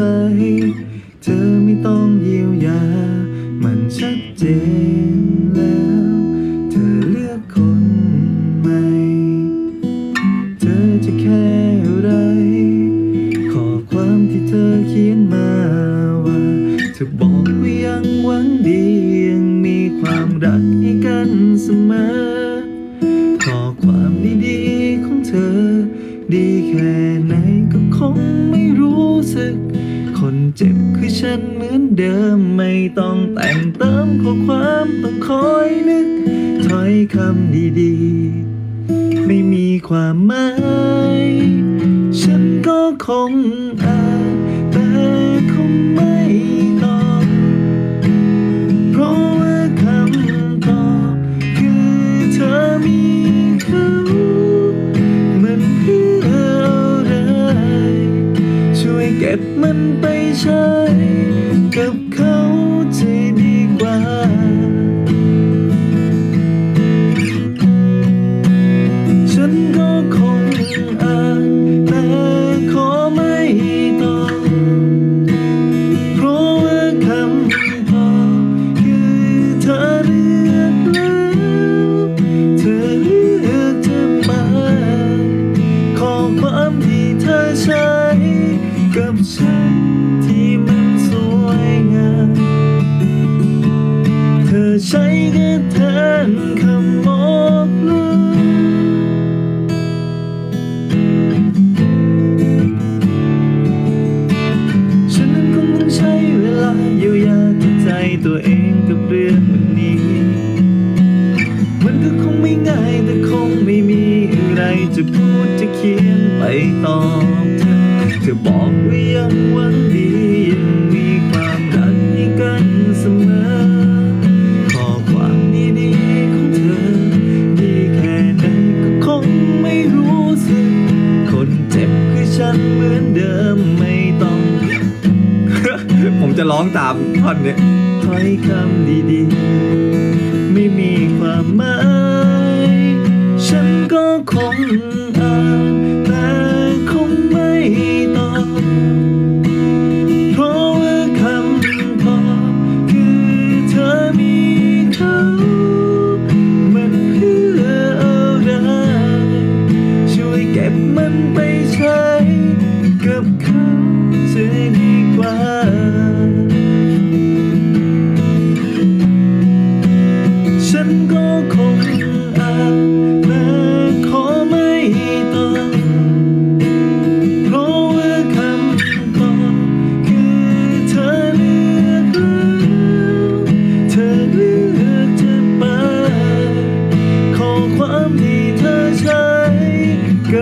ใส เธอไม่ต้องเยียวยา มันชัดเจนแล้ว เธอเลือกคนใหม่ เธอจะแค่ไร ขอความที่เธอเขียนมาว่า เธอบอกว่ายังหวังดียังมีความรักให้กันเสมอ ขอความดีของเธอ ดีแค่ไหนก็คงไม่รู้สึก คนเจ็บคือฉันเหมือนเดิมไม่ต้องแต่งเติมข้อความต้องคอยนึกถ้อยคำดีๆ ไม่มีความหมาย ฉันก็คงอ่าน ฉันที่มันสวยงาม เธอใช้แค่แทนคำบอกลาฉันนั้นคงต้องใช้เวลาเยียวยาใจตัวเองกับเรื่องแบบนี้ มันก็คงไม่ง่ายแต่คงไม่มีอะไรจะพูดจะเขียนไปต่อ ธอบอกว่ายังหวังดียังมีความรักให้กันเสมอ ข้อความดีๆของเธอ ดีแค่ไหนก็คงไม่รู้สึก คนเจ็บคือฉันเหมือนเดิมไม่ต้อง ผมจะร้องตามท่อนเนี้ยถ้อยคำดีๆ ไม่มีความหมาย ฉันก็คง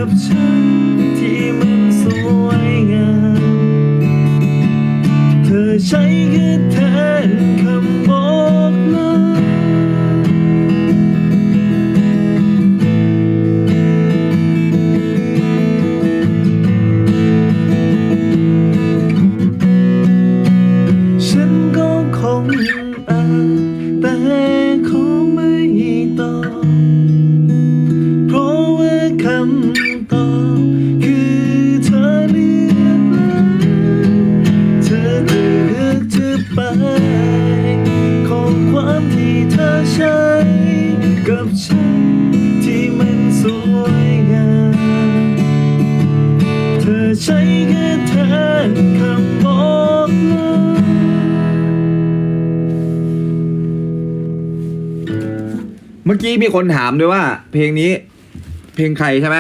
กับฉันที่มันสวยงาม เธอใช้คือ ลือกจะไปข้อความที่เธอใช้ กับฉันที่มันสวยงาม เธอใช้แค่แทนคำบอกลาเมื่อกี้มีคนถามด้วยว่า เพลงนี้ เพลงใครใช่ไหม